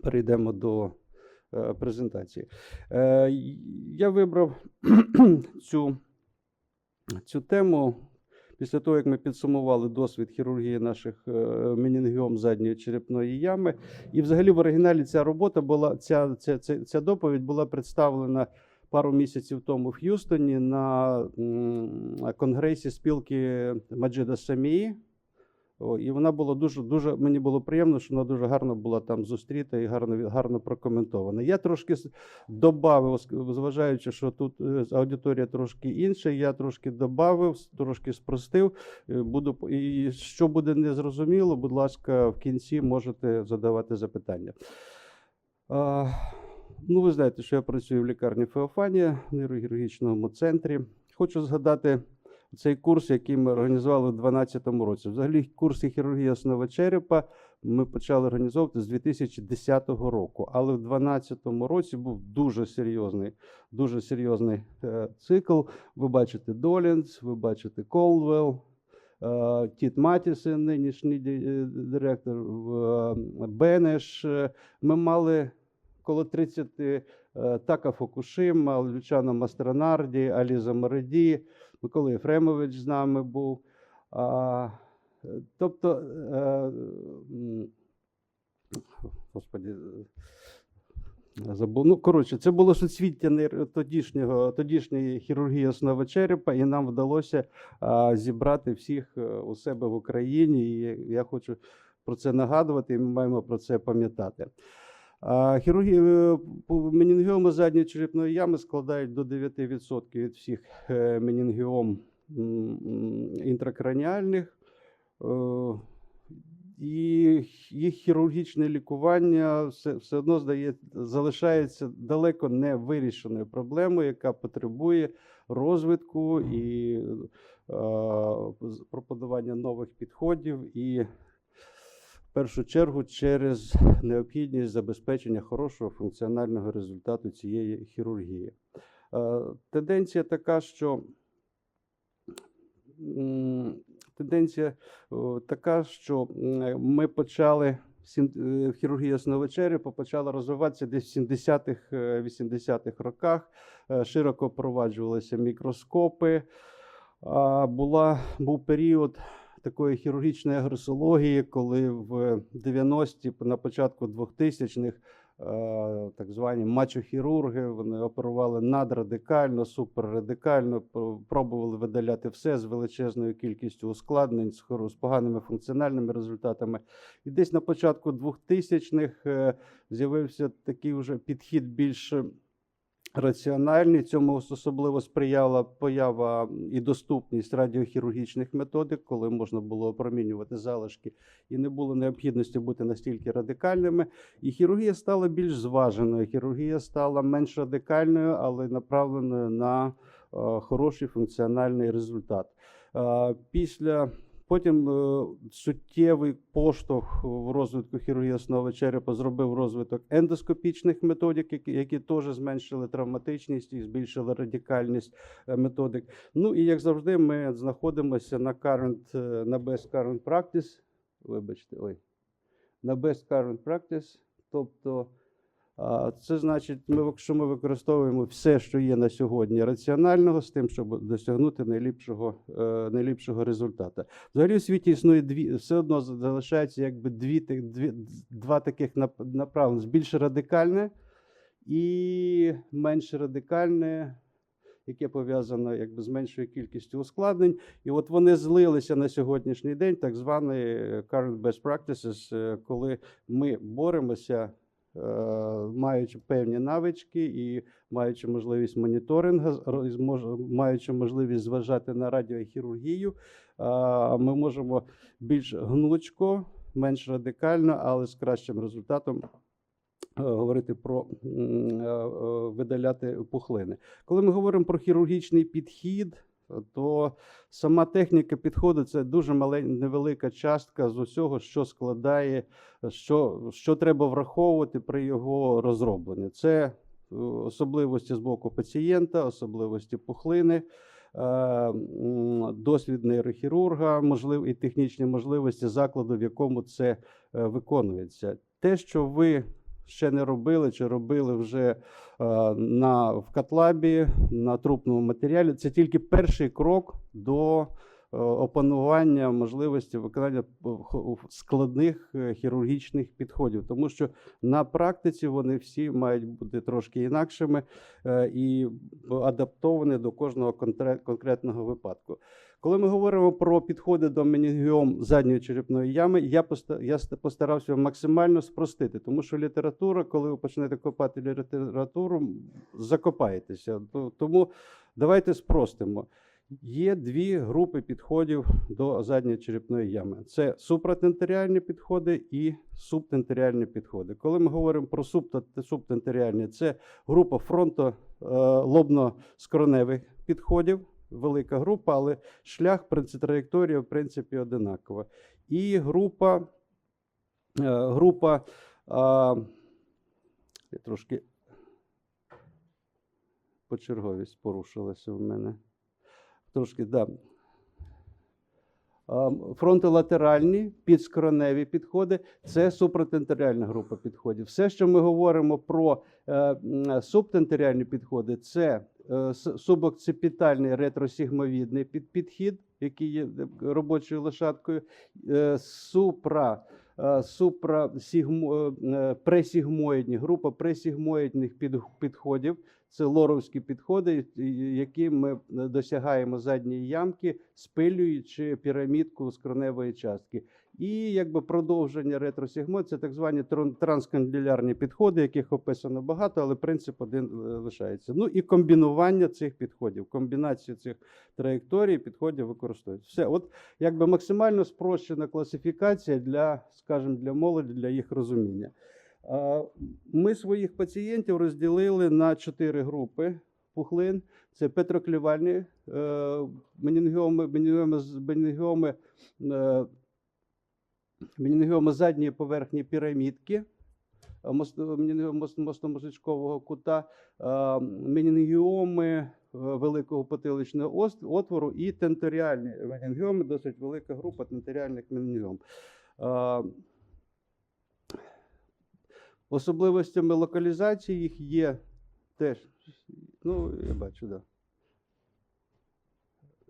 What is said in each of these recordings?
перейдемо до е, презентації. Е, Я вибрав цю, цю тему після того, як ми підсумували досвід хірургії наших е, менінгіом задньої черепної ями. І взагалі в оригіналі ця робота була, ця, ця, ця, ця доповідь була представлена пару місяців тому в Х'юстоні на конгресі спілки Маджида Самії. І вона була дуже, дуже, мені було приємно, що вона дуже гарно була там зустріта і гарно, гарно прокоментована. Я трошки оск- зважаючи, що тут е, аудиторія трошки інша, я трошки добавив, с- трошки спростив. Е, Буду, і що буде незрозуміло, будь ласка, в кінці можете задавати запитання. А, ну, ви знаєте, що я працюю в лікарні Феофанія в нейрохірургічному центрі. Хочу згадати цей курс, який ми організували у 2012 році. Взагалі, курси хірургії основи черепа ми почали організовувати з 2010 року. Але в 2012 році був дуже серйозний, дуже серйозний е, цикл. Ви бачите Долінс, ви бачите Колвелл. е, Тіт Матісен, нинішній е, директор в- Бенеш. Е, Ми мали коло 30 е, Така Фокушима, Лючано Мастронарді, Аліза Мереді, Микола Єфремович з нами був. А, е, тобто, е, господі, е, забув. Ну, коротше, це було суцвіття тодішнього, тодішньої хірургії основи черепа, і нам вдалося а, зібрати всіх е, у себе в Україні. І я хочу про це нагадувати, і ми маємо про це пам'ятати. Хірургія е, менінгіоми задньої черепної ями складають до 9% від всіх е, менінгіом інтракраніальних. Е, І їх хірургічне лікування все, все одно здає, залишається далеко не вирішеною проблемою, яка потребує розвитку і е, пропонування нових підходів, і першу чергу через необхідність забезпечення хорошого функціонального результату цієї хірургії. Е, Тенденція така, що тенденція така, що ми почали е, хірургія основи черепа почала розвиватися десь в 70-х, е, 80-х роках. Е, Широко впроваджувалися мікроскопи. Була, був період такої хірургічної агресології, коли в 90-ті, на початку 2000-х, е, так звані мачохірурги, вони оперували надрадикально, суперрадикально, пробували видаляти все з величезною кількістю ускладнень, з поганими функціональними результатами. І десь на початку 2000-х е, з'явився такий вже підхід більш раціональний. Цьому особливо сприяла поява і доступність радіохірургічних методик, коли можна було опромінювати залишки, і не було необхідності бути настільки радикальними. І хірургія стала більш зваженою. Хірургія стала менш радикальною, але направленою на е, хороший функціональний результат. Е, Після Потім е, суттєвий поштовх в розвитку хірургії основи черепа зробив розвиток ендоскопічних методик, які, які теж зменшили травматичність і збільшили радикальність е, методик. Ну і як завжди, ми знаходимося на current, е, на best current practice. Вибачте, ой, на best current practice. Тобто, це значить, ми, якщо ми використовуємо все, що є на сьогодні раціонального, з тим, щоб досягнути найліпшого, е, найліпшого результату. Взагалі у світі існує дві, все одно залишається якби дві, дві, два таких нап- направлення: більш радикальне і менш радикальне, яке пов'язано якби з меншою кількістю ускладнень. І от вони злилися на сьогоднішній день, так званий current best practices, е, коли ми боремося. Е, Маючи певні навички і маючи можливість моніторингу, маючи можливість зважати на радіохірургію, ми можемо більш гнучко, менш радикально, але з кращим результатом е, говорити про е, видаляти пухлини. Коли ми говоримо про хірургічний підхід, то сама техніка підходу це дуже малень, невелика частка з усього, що складає, що, що треба враховувати при його розробленні. Це е, особливості з боку пацієнта, особливості пухлини, е, досвід нейрохірурга, можлив, і технічні можливості закладу, в якому це е, виконується. Те, що ви ще не робили чи робили вже е, на, в Катлабі на трупному матеріалі. Це тільки перший крок до опанування можливості виконання е, складних е, хірургічних підходів, тому що на практиці вони всі мають бути трошки інакшими е, і адаптовані до кожного конкретного випадку. Коли ми говоримо про підходи до менінгіом задньої черепної ями, я я постарався максимально спростити, тому що література, коли ви почнете копати літературу, закопаєтеся. То- Тому давайте спростимо. Є дві групи підходів до задньої черепної ями: це супратентеріальні підходи і субтентеріальні підходи. Коли ми говоримо про субтентеріальні, це група фронто-лобно-скроневих підходів, велика група, але шлях, траєкторія, в принципі, одинакова. І група, е, група а, я трошки почерговість порушилася в мене. Трошки, да. Фронтолатеральні підскроневі підходи це супратентеріальна група підходів. Все, що ми говоримо про е, субтентеріальні підходи, це е, субокципітальний ретросігмовідний під, підхід, який є е, робочою лошадкою, супра, е, супра сігмо, е, пресігмоїдні, група пресігмоїдних під, підходів. Це лоровські підходи, які ми досягаємо задньої ямки, спилюючи пірамідку скроневої частки. І якби продовження ретросігмо це так звані транскандилярні підходи, яких описано багато, але принцип один е, лишається. Ну і комбінування цих підходів, комбінацію цих траєкторій підходів використовують. Все, от якби максимально спрощена класифікація для, скажімо, для молоді, для їх розуміння. Ми своїх пацієнтів розділили на чотири групи пухлин. Це петроклівальні е, менінгіоми, менінгіоми, менінгіоми, е, менінгіоми задньої поверхні пірамідки, е, менінгіоми мостомозичкового кута, е, менінгіоми е, великого потиличного отвору і тенторіальні менінгіоми, досить велика група тенторіальних менінгіом. Е, Особливостями локалізації їх є теж. Ну, я бачу, так. Да.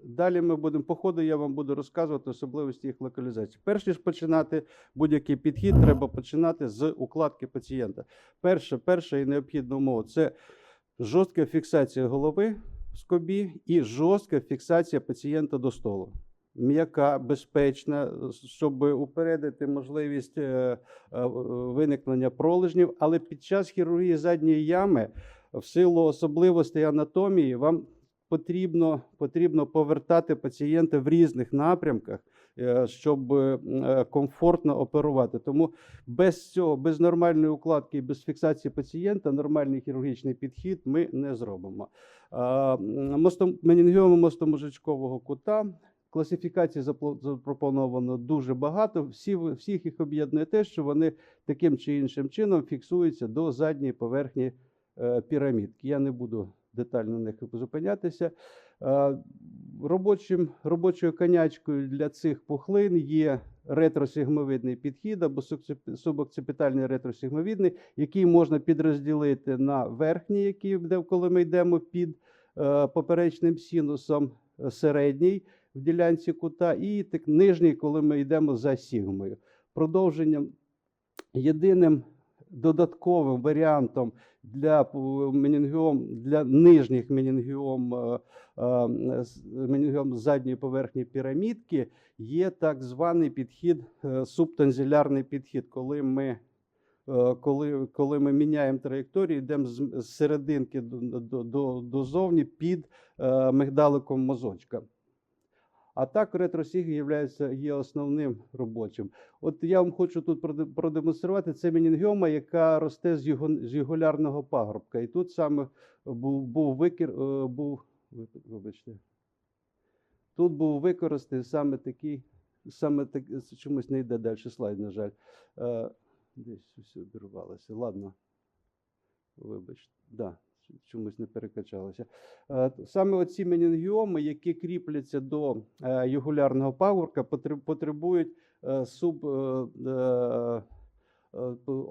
Далі ми будемо по ходу, я вам буду розказувати особливості їх локалізації. Перш ніж починати будь-який підхід, треба починати з укладки пацієнта. Перше, перша і необхідна умова це жорстка фіксація голови в скобі і жорстка фіксація пацієнта до столу. М'яка, безпечна, щоб упередити можливість е, е, виникнення пролежнів. Але під час хірургії задньої ями, в силу особливостей анатомії, вам потрібно, потрібно повертати пацієнта в різних напрямках, е, щоб е, комфортно оперувати. Тому без цього, без нормальної укладки і без фіксації пацієнта, нормальний хірургічний підхід ми не зробимо. Мостом- Менінгіоми мостомозжечкового кута. Класифікацій запропоновано дуже багато. Всі, всіх їх об'єднує те, що вони таким чи іншим чином фіксуються до задньої поверхні е, пірамідки. Я не буду детально на них зупинятися. Робочим, робочою конячкою для цих пухлин є ретросігмовидний підхід або субокципітальний ретросігмовидний, який можна підрозділити на верхній, який коли ми йдемо під е, поперечним синусом, е, середній в ділянці кута, і так нижній, коли ми йдемо за сігмою. Продовженням єдиним додатковим варіантом для менінгіом, для нижніх менінгіом, е, е, менінгіом задньої поверхні пірамідки є так званий підхід, е, субтензілярний підхід, коли ми. е, Коли, коли ми міняємо траєкторію, йдемо з, серединки до, до, до, дозовні під е, мигдаликом мозочка. А так ретросіг є, є основним робочим. От я вам хочу тут продемонструвати. Це менінгіома, яка росте з, югулярного пагорбка. І тут саме був, був викир, е, був, вибачте, тут був використаний саме такий, саме так, чомусь не йде далі слайд, на жаль. Е, Десь все обірвалося. Ладно. Вибачте, да, чомусь не перекачалося. Е, Саме оці менінгіоми, які кріпляться до е, югулярного пагорка, потребують е, суб,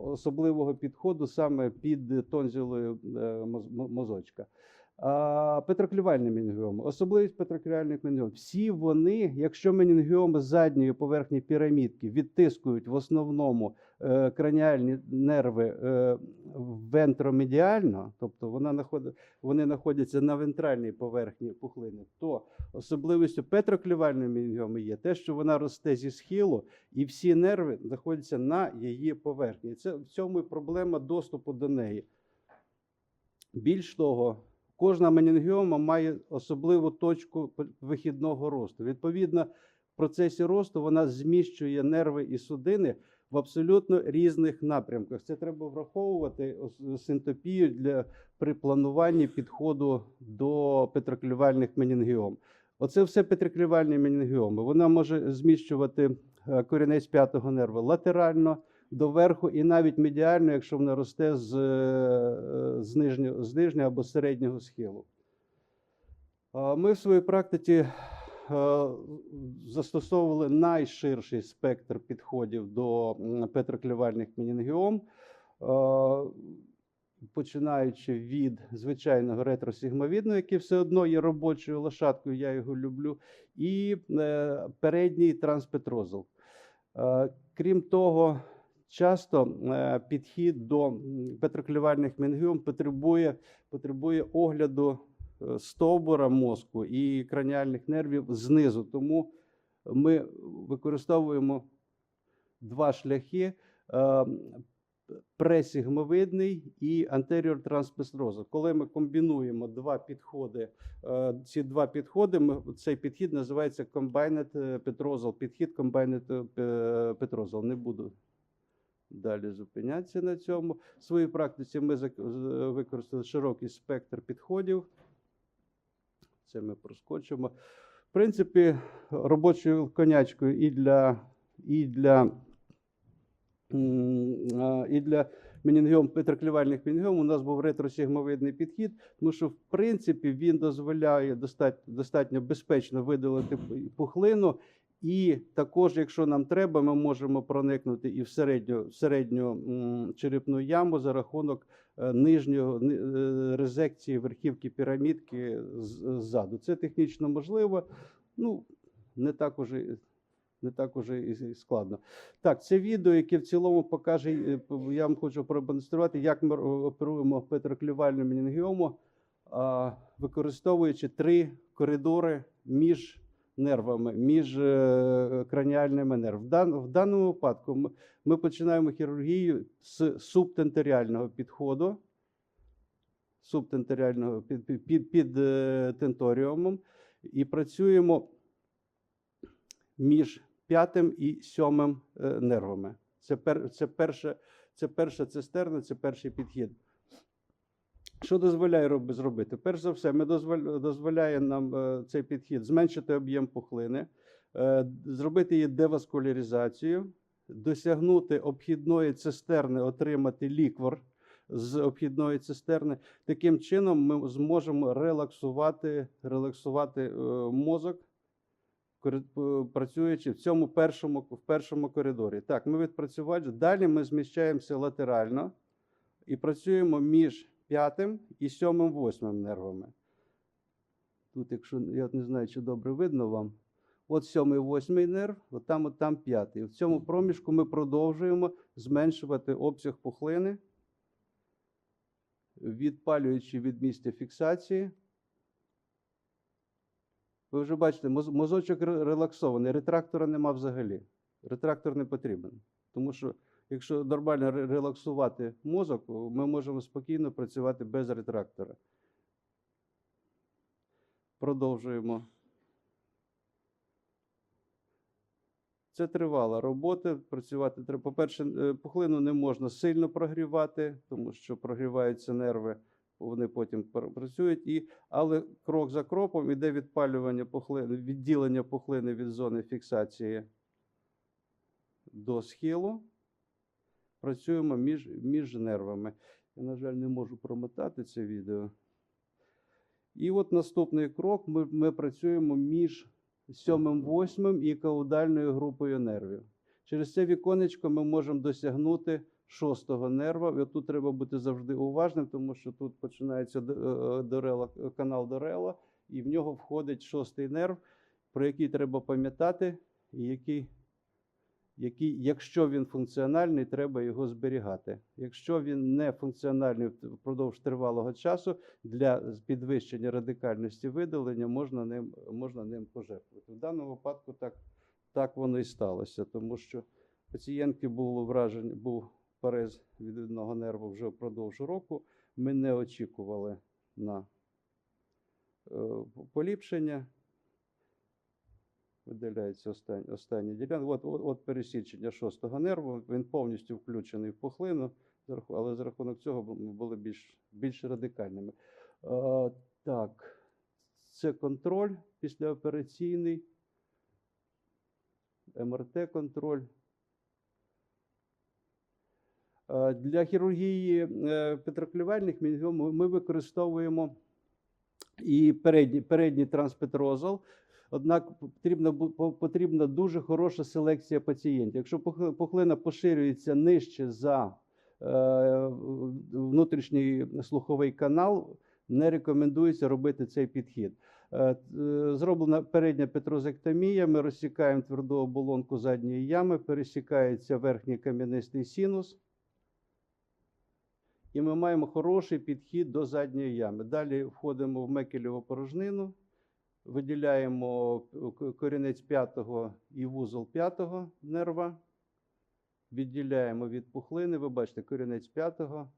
особливого підходу саме під тонзілою моз- мо- мозочка. А петроклювальні менінгіоми, особливість петроклювальних менінгіомів. Всі вони, якщо менінгіоми задньої поверхні пірамідки відтискують в основному е, краніальні нерви е, вентромедіально, тобто вона находить, вони знаходяться на вентральній поверхні пухлини, то особливістю петроклювальної менінгіоми є те, що вона росте зі схилу, і всі нерви знаходяться на її поверхні. Це в цьому і проблема доступу до неї. Більш того, кожна менінгіома має особливу точку вихідного росту. Відповідно, в процесі росту вона зміщує нерви і судини в абсолютно різних напрямках. Це треба враховувати синтопію для при плануванні підходу до петроклювальних менінгіом. Оце все петроклювальні менінгіоми. Вона може зміщувати е, корінець п'ятого нерва латерально доверху і навіть медіально, якщо вона росте з, е, з, нижнього, з нижнього або середнього схилу. Ми в своїй практиці е, застосовували найширший спектр підходів до петроклювальних менінгіом, е, починаючи від звичайного ретросігмовідного, який все одно є робочою лошадкою, я його люблю, і передній транспетрозол. Крім того, часто е, підхід до петроклювальних менгіом потребує, потребує огляду е, стовбура мозку і краніальних нервів знизу. Тому ми використовуємо два шляхи. е, Пресігмовидний і антеріор транспестроза. Коли ми комбінуємо два підходи, ці два підходи, ми, цей підхід називається Combined Petrozal. Підхід е, Petrozal. Не буду далі зупинятися на цьому. В своїй практиці ми використали широкий спектр підходів. Це ми проскочимо. В принципі, робочою конячкою і для, і для, і для менінгіом, петроклювальних менінгіом у нас був ретросігмовидний підхід, тому що, в принципі, він дозволяє достатньо, достатньо безпечно видалити пухлину. І також, якщо нам треба, ми можемо проникнути і в середню, в середню черепну яму за рахунок е, нижнього е, резекції верхівки пірамідки ззаду. Це технічно можливо. Ну, не так уже, не так уже і складно. Так, це відео, яке в цілому покаже, е, я вам хочу продемонструвати, як ми оперуємо петроклювальну менінгіому, використовуючи три коридори між нервами, між е, краніальними нервами. В, даному випадку ми, починаємо хірургію з субтенторіального підходу, субтенторіального під, під, під, під е, тенторіумом, і працюємо між п'ятим і сьомим е, нервами. Це, пер, це, перша, це перша цистерна, це перший підхід. Що дозволяє зробити? Перш за все, ми дозволяє нам е, цей підхід зменшити об'єм пухлини, е, зробити її деваскуляризацію, досягнути обхідної цистерни, отримати ліквор з обхідної цистерни. Таким чином ми зможемо релаксувати, релаксувати е, мозок, працюючи в цьому першому, в першому коридорі. Так, ми відпрацювали. Далі ми зміщаємося латерально і працюємо між п'ятим і сьомим, восьмим нервами. Тут, якщо я не знаю, чи добре видно вам. От сьомий, восьмий нерв, от там, от там п'ятий. В цьому проміжку ми продовжуємо зменшувати обсяг пухлини, відпалюючи від місця фіксації. Ви вже бачите, мозочок релаксований, ретрактора нема взагалі. Ретрактор не потрібен. Тому що якщо нормально релаксувати мозок, ми можемо спокійно працювати без ретрактора. Продовжуємо. Це тривала робота. Працювати треба. По-перше, е, пухлину не можна сильно прогрівати, тому що прогріваються нерви, вони потім працюють. І, але крок за кроком іде відпалювання пухлини, відділення пухлини від зони фіксації до схилу. Працюємо між, між нервами. Я, на жаль, не можу промотати це відео. І от наступний крок: ми, ми працюємо між сьомим, восьмим і каудальною групою нервів. Через це віконечко ми можемо досягнути шостого нерва. І тут треба бути завжди уважним, тому що тут починається е, дорела, канал Дорела, і в нього входить шостий нерв, про який треба пам'ятати, і який, який, якщо він функціональний, треба його зберігати. Якщо він не функціональний впродовж тривалого часу, для підвищення радикальності видалення можна ним, можна ним пожертвувати. В даному випадку так, так воно і сталося, тому що пацієнтки було враження, був парез відвідного нерву вже впродовж року. Ми не очікували на е, поліпшення. Видаляється останні, останні ділянки. От, от, от пересічення шостого нерву. Він повністю включений в пухлину, але за рахунок цього ми були більш, більш радикальними. Е, так, це контроль післяопераційний, МРТ-контроль. Для хірургії е, петроклювальних ми використовуємо і передній, передній транспетрозол. Однак потрібна, потрібна дуже хороша селекція пацієнтів. Якщо пухлина поширюється нижче за е, внутрішній слуховий канал, не рекомендується робити цей підхід. Е, е, Зроблена передня петрозектомія. Ми розсікаємо тверду оболонку задньої ями, пересікається верхній кам'янистий синус. І ми маємо хороший підхід до задньої ями. Далі входимо в мекелеву порожнину, виділяємо корінець п'ятого і вузол п'ятого нерва, відділяємо від пухлини. Ви бачите, корінець п'ятого,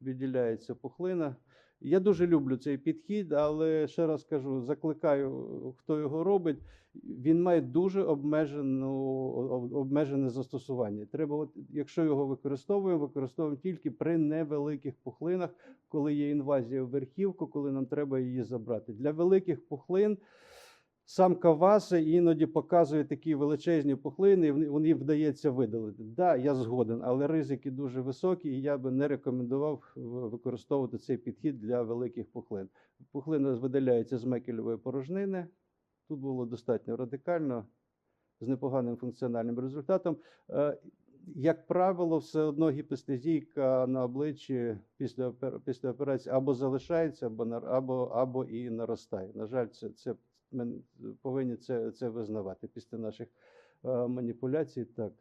відділяється пухлина. Я дуже люблю цей підхід, але ще раз кажу, закликаю, хто його робить. Він має дуже обмежену, обмежене застосування. Треба, от, якщо його використовуємо, використовуємо тільки при невеликих пухлинах, коли є інвазія в верхівку, коли нам треба її забрати. Для великих пухлин сам Каваса іноді показує такі величезні пухлини, і вони- вдається видалити. Так, да, я згоден, але ризики дуже високі, і я би не рекомендував використовувати цей підхід для великих пухлин. Пухлина видаляється з мекельової порожнини. Тут було достатньо радикально, з непоганим функціональним результатом. Е, Як правило, все одно гіпестезійка на обличчі після, після операції або залишається, або, або, або і наростає. На жаль, це, це ми повинні це, це визнавати після наших е, маніпуляцій. Так.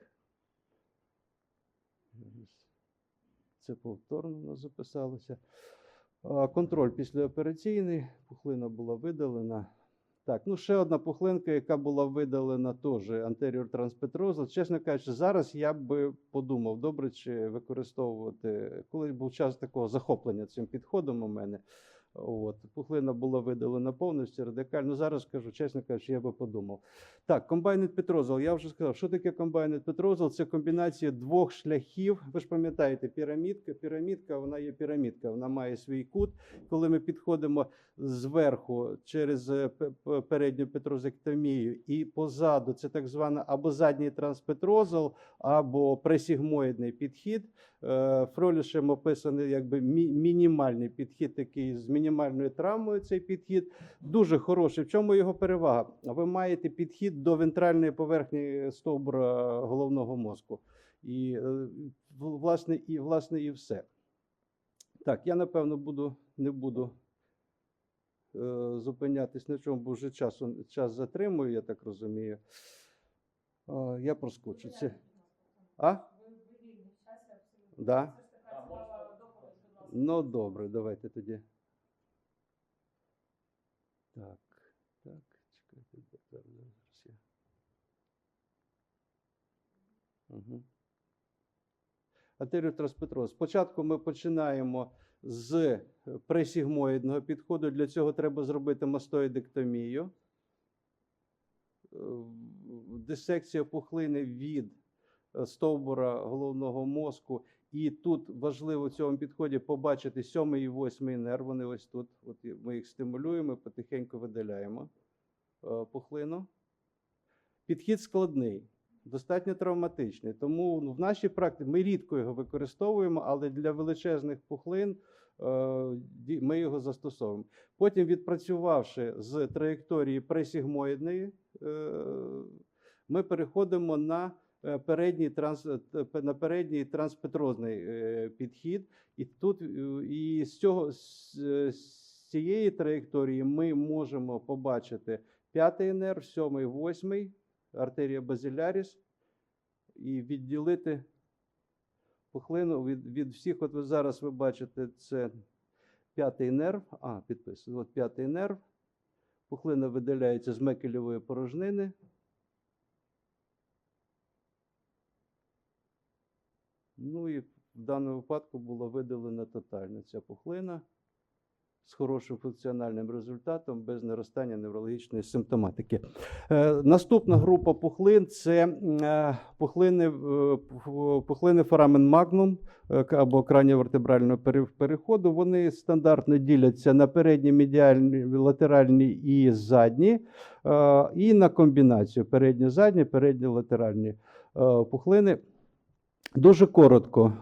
Це повторно у нас записалося. Контроль післяопераційний, пухлина була видалена. Так, ну ще одна пухлинка, яка була видалена теж антеріор транспетроза. Чесно кажучи, зараз я би подумав, добре чи використовувати, коли був час такого захоплення цим підходом у мене. От, пухлина була видалена повністю радикально. Зараз кажу, чесно кажучи, я би подумав. Так, комбайнет петрозол. Я вже сказав, що таке комбайнет петрозол? Це комбінація двох шляхів. Ви ж пам'ятаєте, пірамідка. Пірамідка, вона є пірамідка, вона має свій кут. Коли ми підходимо зверху через е, пе- пе- передню петрозектомію і позаду, це так звана або задній транспетрозол, або пресігмоїдний підхід. Е, Фролішем описаний якби мі- мінімальний підхід, такий з мінімальною травмою. Цей підхід дуже хороший. В чому його перевага? Ви маєте підхід до вентральної поверхні стовбура головного мозку. І е, власне, і власне і все. Так, я напевно буду не буду е, зупинятись на чому, бо вже часу, час затримую, я так розумію. Е, я проскочу. Це... А? Да. Ну, добре, давайте тоді. Так, так, чекайте, зараз, зараз я. Угу. Атеріотранспетроз. Спочатку ми починаємо з е, пресігмоїдного підходу. Для цього треба зробити мастоїдектомію. Е, Дисекція пухлини від е, стовбура головного мозку. І тут важливо в цьому підході побачити сьомий і восьмий нерв. Вони ось тут. От ми їх стимулюємо, потихеньку видаляємо е, пухлину. Підхід складний, достатньо травматичний. Тому ну, в нашій практиці ми рідко його використовуємо, але для величезних пухлин е, ми його застосовуємо. Потім, відпрацювавши з траєкторії пресігмоїдної, е, ми переходимо на передній транс, е, на передній транспетрозний е, підхід. І тут е, і з цього з, е, цієї траєкторії ми можемо побачити п'ятий нерв, сьомий, восьмий, артерія базиляріс, і відділити пухлину від, від всіх. От ви зараз ви бачите, це п'ятий нерв. А, підписую. От п'ятий нерв. Пухлина видаляється з мекельової порожнини. Ну і в даному випадку була видалена тотально ця пухлина з хорошим функціональним результатом, без наростання неврологічної симптоматики. Е, наступна група пухлин це е, пухлини, е, пухлини форамен магнум е, або краніовертебрального переходу. Вони стандартно діляться на передні, медіальні, латеральні і задні, е, і на комбінацію передні, задні, передні, латеральні е, пухлини. Дуже коротко.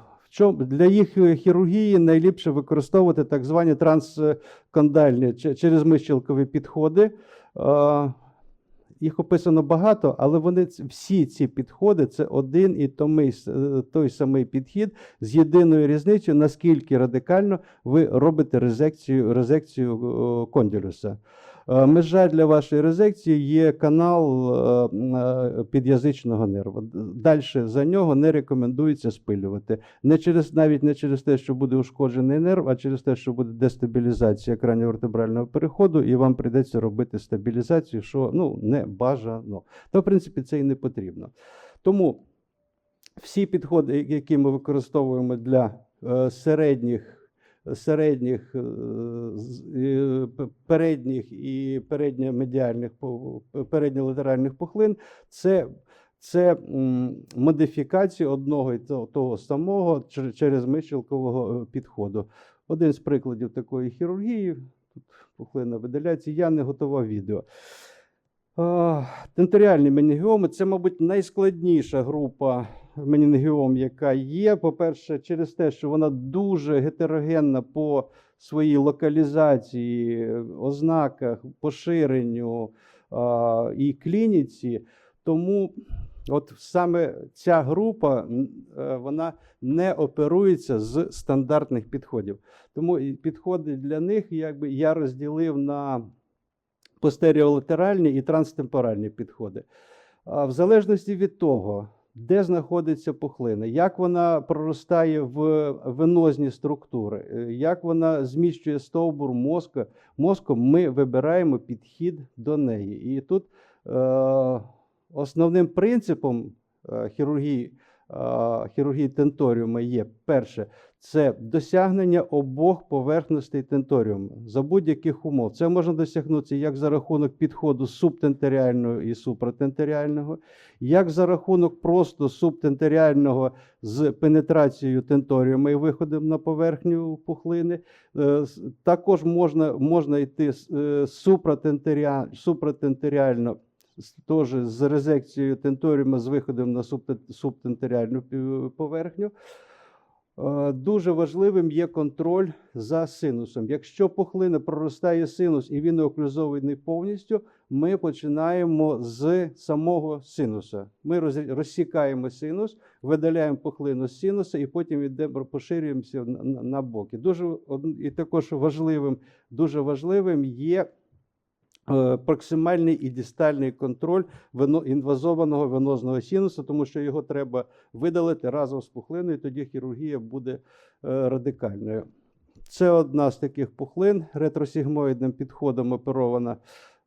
Для їх е, хірургії найліпше використовувати так звані транскондальні через мищілкові підходи. Їх описано багато, але вони всі ці підходи це один і е, той самий підхід з єдиною різницею, наскільки радикально ви робите резекцію, резекцію кондилюса. Е, Межа для вашої резекції є канал е, е, під'язичного нерва. Далі за нього не рекомендується спилювати. Не через, навіть не через те, що буде ушкоджений нерв, а через те, що буде дестабілізація краніовертебрального переходу, і вам прийдеться робити стабілізацію, що ну, не бажано. Та, в принципі, це і не потрібно. Тому всі підходи, які ми використовуємо для е, середніх середніх, е, передніх і передньомедіальних передньолатеральних пухлин, це, це модифікація одного і того, самого через мищелкового е, підходу. Один з прикладів такої хірургії, тут пухлина видаляється, я не готував відео. Тенторіальні менінгіоми це, мабуть, найскладніша група менінгіом, яка є. По-перше, через те, що вона дуже гетерогенна по своїй локалізації, ознаках, поширенню а, і клініці. Тому от саме ця група е, вона не оперується з стандартних підходів. Тому підходи для них якби я розділив на постеріолатеральні і транстемпоральні підходи. В залежності від того, де знаходиться пухлина, як вона проростає в венозні структури, е, як вона зміщує стовбур мозку, мозком, ми вибираємо підхід до неї. І тут е, основним принципом е, хірургії, хірургії тенторіума є перше це досягнення обох поверхностей тенторіуму за будь-яких умов. Це можна досягнути як за рахунок підходу субтенторіального і супратенторіального, як за рахунок просто субтенторіального з пенетрацією тенторіума і виходом на поверхню пухлини. Е, Також можна, можна йти с- теж з резекцією тенторіума з виходом на субте- субтенторіальну поверхню. Е, Дуже важливим є контроль за синусом. Якщо пухлина проростає синус і він оклюзований повністю, ми починаємо з самого синуса. Ми розсікаємо синус, видаляємо пухлину з синуса і потім йдемо, поширюємося на, боки. Дуже і також важливим, дуже важливим є проксимальний і дистальний контроль інвазованого венозного синуса, тому що його треба видалити разом з пухлиною, тоді хірургія буде е, радикальною. Це одна з таких пухлин ретросігмоїдним підходом оперована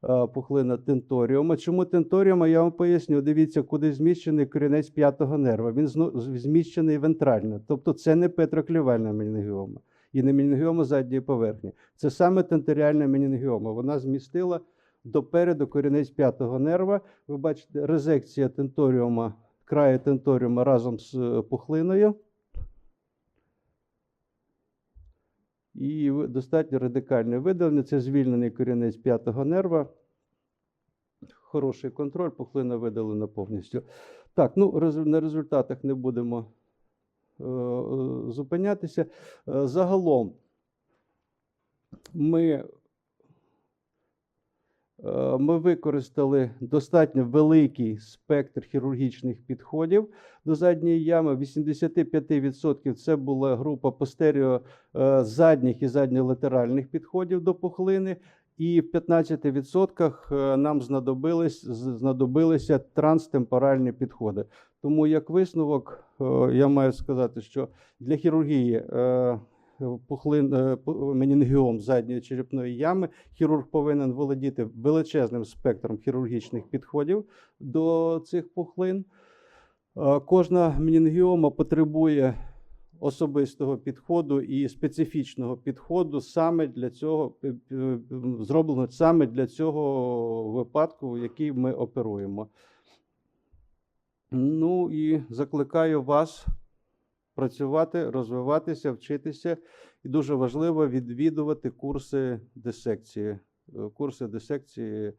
е, пухлина тенторіума. Чому тенторіума? Я вам поясню. Дивіться, куди зміщений корінець п'ятого нерва. Він зміщений вентрально. Тобто це не петроклівальна менінгіома і не менінгіома задньої поверхні. Це саме тенторіальна менінгіома. Вона змістила допереду корінець п'ятого нерва. Ви бачите, резекція тенторіума, краю тенторіума разом з е, пухлиною. І достатньо радикальне видалення. Це звільнений корінець п'ятого нерва. Хороший контроль, пухлина видалена повністю. Так, ну на результатах не будемо зупинятися. Е, Загалом ми Е, Ми використали достатньо великий спектр хірургічних підходів до задньої ями. 85% це була група постеріо е, задніх і задньолатеральних підходів до пухлини. І в 15% е, нам знадобились, знадобилися транстемпоральні підходи. Тому як висновок, е, я маю сказати, що для хірургії е, пухлин, менінгіом задньої черепної ями хірург повинен володіти величезним спектром хірургічних підходів до цих пухлин. Кожна менінгіома потребує особистого підходу і специфічного підходу саме для цього е, е, зроблено саме для цього випадку, в який ми оперуємо. Ну і закликаю вас працювати, розвиватися, вчитися. І дуже важливо відвідувати курси дисекції. Е, Курси дисекції,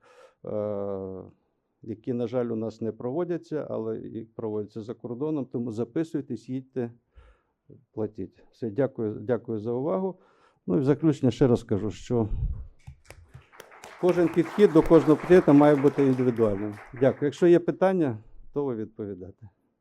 які, на жаль, у нас не проводяться, але проводяться за кордоном. Тому записуйтесь, їдьте, платіть. Все, дякую, дякую за увагу. Ну і в заключення ще раз кажу, що кожен підхід до кожного пацієнта має бути індивідуальним. Дякую. Якщо є питання, готовий відповідати.